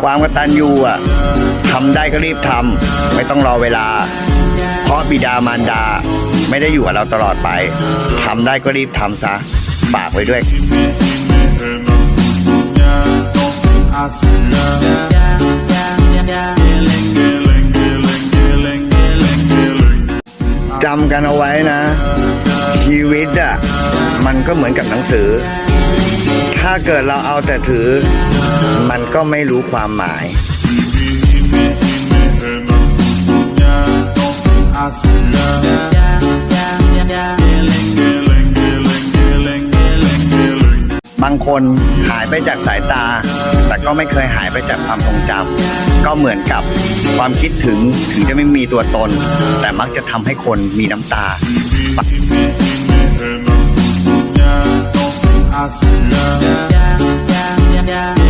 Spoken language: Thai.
ความกตัญญูอะทำได้ก็รีบทำไม่ต้องรอเวลา เพราะบิดามารดาไม่ได้อยู่กับเราตลอดไปทำได้ก็รีบทำซะฝากไว้ด้วยจำกันเอาไว้นะ ชีวิตอะ มันก็เหมือนกับหนังสือ ถ้าเกิดเราเอาแต่ถือ ก็ไม่รู้ความหมาย บางคนหายไปจากสายตา แต่ก็ไม่เคยหายไปจากความทรงจำก็เหมือนกับความคิดถึงถึงจะไม่มีตัวตน แต่มักจะทำให้คนมีน้ำตา I see love.